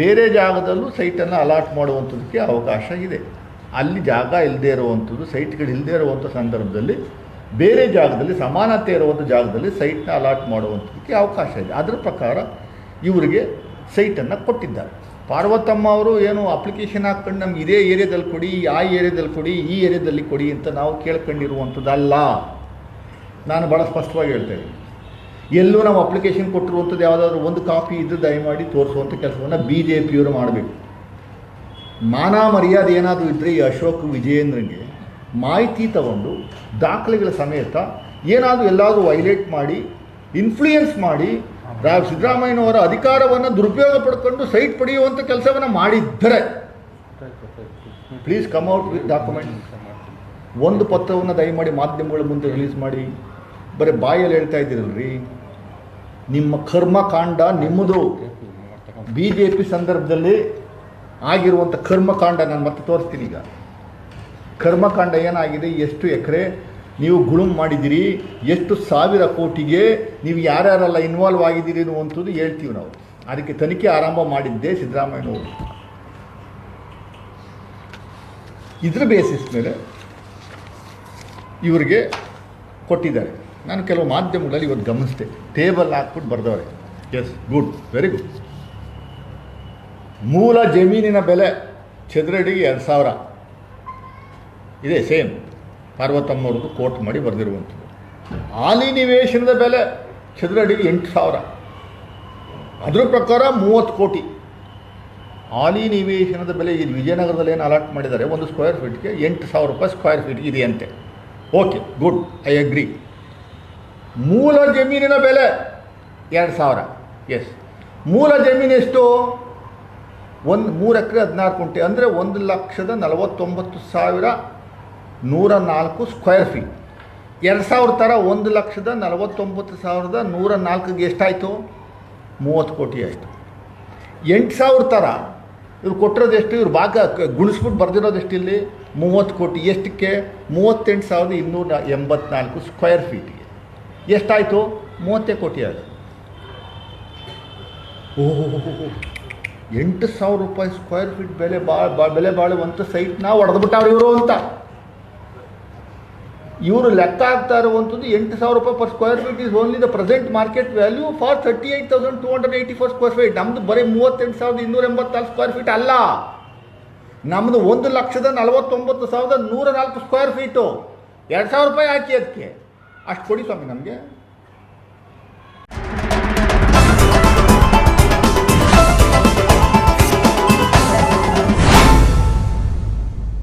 ಬೇರೆ ಜಾಗದಲ್ಲೂ ಸೈಟನ್ನು ಅಲಾಟ್ ಮಾಡುವಂಥದ್ದಕ್ಕೆ ಅವಕಾಶ ಇದೆ. ಅಲ್ಲಿ ಜಾಗ ಇಲ್ಲದೆ ಇರುವಂಥದ್ದು, ಸೈಟ್ಗಳು ಇಲ್ಲದೆ ಇರುವಂಥ ಸಂದರ್ಭದಲ್ಲಿ ಬೇರೆ ಜಾಗದಲ್ಲಿ, ಸಮಾನತೆ ಇರುವಂಥ ಜಾಗದಲ್ಲಿ ಸೈಟ್ನ ಅಲಾಟ್ ಮಾಡುವಂಥದ್ದಕ್ಕೆ ಅವಕಾಶ ಇದೆ. ಅದರ ಪ್ರಕಾರ ಇವರಿಗೆ ಸೈಟನ್ನು ಕೊಟ್ಟಿದ್ದಾರೆ. ಪಾರ್ವತಮ್ಮ ಅವರು ಏನು ಅಪ್ಲಿಕೇಶನ್ ಹಾಕ್ಕೊಂಡು ನಮ್ಗೆ ಇದೇ ಏರಿಯಾದಲ್ಲಿ ಕೊಡಿ ಆ ಏರಿಯಾದಲ್ಲಿ ಕೊಡಿ, ಈ ಏರಿಯಾದಲ್ಲಿ ಕೊಡಿ ಅಂತ ನಾವು ಕೇಳ್ಕೊಂಡಿರುವಂಥದ್ದಲ್ಲ. ನಾನು ಭಾಳ ಸ್ಪಷ್ಟವಾಗಿ ಹೇಳ್ತಾ ಇದ್ದೀನಿ. ಎಲ್ಲೂ ನಾವು ಅಪ್ಲಿಕೇಶನ್ ಕೊಟ್ಟಿರುವಂಥದ್ದು ಯಾವುದಾದ್ರು ಒಂದು ಕಾಪಿ ಇದ್ದು ದಯಮಾಡಿ ತೋರಿಸುವಂಥ ಕೆಲಸವನ್ನು ಬಿ ಜೆ ಪಿಯವರು ಮಾಡಬೇಕು. ಮಾನ ಮರ್ಯಾದೆ ಏನಾದರೂ ಇದ್ದರೆ ಈ ಅಶೋಕ್ ವಿಜಯೇಂದ್ರನಿಗೆ ಮಾಹಿತಿ ತಗೊಂಡು ದಾಖಲೆಗಳ ಸಮೇತ ಏನಾದರೂ ಎಲ್ಲಾದರೂ ವೈಲೇಟ್ ಮಾಡಿ ಇನ್ಫ್ಲೂಯೆನ್ಸ್ ಮಾಡಿ ರಾ ಸಿದ್ದರಾಮಯ್ಯನವರ ಅಧಿಕಾರವನ್ನು ದುರುಪಯೋಗ ಪಡ್ಕೊಂಡು ಸೈಟ್ ಪಡೆಯುವಂಥ ಕೆಲಸವನ್ನು ಮಾಡಿದ್ದರೆ please come out with document ಒಂದು ಪತ್ರವನ್ನು ದಯಮಾಡಿ ಮಾಧ್ಯಮಗಳ ಮುಂದೆ ರಿಲೀಸ್ ಮಾಡಿ. ಬರೀ ಬಾಯಲ್ಲಿ ಹೇಳ್ತಾ ಇದ್ದೀರಲ್ರಿ ನಿಮ್ಮ ಕರ್ಮಕಾಂಡ ನಿಮ್ಮದು. ಬಿ ಜೆ ಪಿ ಸಂದರ್ಭದಲ್ಲಿ ಆಗಿರುವಂಥ ಕರ್ಮಕಾಂಡ ನಾನು ಮತ್ತೆ ತೋರಿಸ್ತೀನಿ ಈಗ. ಕರ್ಮಕಾಂಡ ಏನಾಗಿದೆ? ಎಷ್ಟು ಎಕರೆ? ನೀವು ಗುಳುಂ ಮಾಡಿದ್ದೀರಿ. ಎಷ್ಟು ಸಾವಿರ ಕೋಟಿಗೆ ನೀವು ಯಾರ್ಯಾರೆಲ್ಲ ಇನ್ವಾಲ್ವ್ ಆಗಿದ್ದೀರಿ ಅನ್ನುವಂಥದ್ದು ಹೇಳ್ತೀವಿ ನಾವು. ಅದಕ್ಕೆ ತನಿಖೆ ಆರಂಭ ಮಾಡಿದ್ದೆ ಸಿದ್ದರಾಮಯ್ಯನವರು ಇದ್ರ ಬೇಸಿಸ್ ಮೇಲೆ ಇವರಿಗೆ ಕೊಟ್ಟಿದ್ದಾರೆ. ನಾನು ಕೆಲವು ಮಾಧ್ಯಮಗಳಲ್ಲಿ ಇವತ್ತು ಗಮನಿಸಿದೆ. ಟೇಬಲ್ ಹಾಕ್ಬಿಟ್ಟು ಬರೆದವ್ರೆ. ಎಸ್ ಗುಡ್ ವೆರಿ ಗುಡ್ ಮೂಲ ಜಮೀನಿನ ಬೆಲೆ ಚದರಡಿಗೆ ಎರಡು ಸಾವಿರ. ಇದೆ ಸೇಮ್ ಪಾರ್ವತಮ್ಮವ್ರದ್ದು ಕೋಟ್ ಮಾಡಿ ಬರೆದಿರುವಂಥದ್ದು. ಹಾಲಿ ನಿವೇಶನದ ಬೆಲೆ ಚದರಡಿಗೆ ಎಂಟು ಸಾವಿರ. ಅದರ ಪ್ರಕಾರ ಮೂವತ್ತು ಕೋಟಿ. ಹಾಲಿ ನಿವೇಶನದ ಬೆಲೆ ಈ ವಿಜಯನಗರದಲ್ಲಿ ಏನು ಅಲಾಟ್ ಮಾಡಿದ್ದಾರೆ? ಒಂದು ಸ್ಕ್ವೇರ್ ಫೀಟ್ಗೆ ಎಂಟು ಸಾವಿರ ರೂಪಾಯಿ ಸ್ಕ್ವೇರ್ ಫೀಟ್ ಇದೆಯಂತೆ ಓಕೆ ಗುಡ್ ಐ ಅಗ್ರಿ ಮೂಲ ಜಮೀನಿನ ಬೆಲೆ ಎರಡು ಸಾವಿರ. ಎಸ್ ಮೂಲ ಜಮೀನು ಎಷ್ಟು? ಒಂದು ಮೂರು ಎಕರೆ ಹದಿನಾರು ಕುಂಟೆ ಅಂದರೆ ಒಂದು ಲಕ್ಷದ ನಲವತ್ತೊಂಬತ್ತು ಸಾವಿರ ನೂರ ನಾಲ್ಕು ಸ್ಕ್ವೇರ್ ಫೀಟ್ ಎರಡು ಸಾವಿರ ಥರ ಒಂದು ಲಕ್ಷದ ನಲವತ್ತೊಂಬತ್ತು ಸಾವಿರದ ನೂರ ನಾಲ್ಕಿಗೆ ಎಷ್ಟಾಯಿತು? ಮೂವತ್ತು ಕೋಟಿ ಆಯಿತು. ಎಂಟು ಸಾವಿರ ಥರ. ಇವ್ರು ಕೊಟ್ಟಿರೋದು ಎಷ್ಟು? ಇವ್ರು ಭಾಗ ಗುಣಿಸ್ಬಿಟ್ಟು ಬರೆದಿರೋದು ಎಷ್ಟು ಇಲ್ಲಿ ಮೂವತ್ತು ಕೋಟಿ. ಎಷ್ಟಕ್ಕೆ? ಮೂವತ್ತೆಂಟು ಸಾವಿರದ ಇನ್ನೂರ ಎಂಬತ್ನಾಲ್ಕು ಸ್ಕ್ವೇರ್ ಫೀಟ್ಗೆ ಎಷ್ಟಾಯಿತು? ಮೂವತ್ತೇ ಕೋಟಿ ಅದು. ಓಹೋ ಎಂಟು ಸಾವಿರ ರೂಪಾಯಿ ಸ್ಕ್ವೇರ್ ಫೀಟ್ ಬೆಲೆ ಬಾ ಬೆಲೆ ಬಾಳುವಂಥ ಸೈಟ್ನ ಹೊಡೆದ್ಬಿಟ್ಟವ್ರು ಇವರು ಅಂತ. ಇವರು ಲೆಕ್ಕ ಆಗ್ತಾ ಇರುವಂಥದ್ದು ಎಂಟು ಸಾವಿರ ರೂಪಾಯಿ per square feet is only the present market value for thirty eight thousand two hundred eighty four square feet ನಮ್ದು ಬರೀ ಮೂವತ್ತೆಂಟು ಸಾವಿರದ ಇನ್ನೂರ ಎಂಬತ್ತಾರು ಸ್ಕ್ವೇರ್ ಫೀಟ್ ಅಲ್ಲ. ನಮ್ಮದು ಒಂದು ಲಕ್ಷದ ನಲವತ್ತೊಂಬತ್ತು ಸಾವಿರದ ನೂರ ನಾಲ್ಕು ಸ್ಕ್ವೇರ್ ಫೀಟು ಎರಡು ಸಾವಿರ ರೂಪಾಯಿ ಹಾಕಿ ಅದಕ್ಕೆ ಅಷ್ಟು ಕೊಡಿ ಸ್ವಾಮಿ ನಮಗೆ.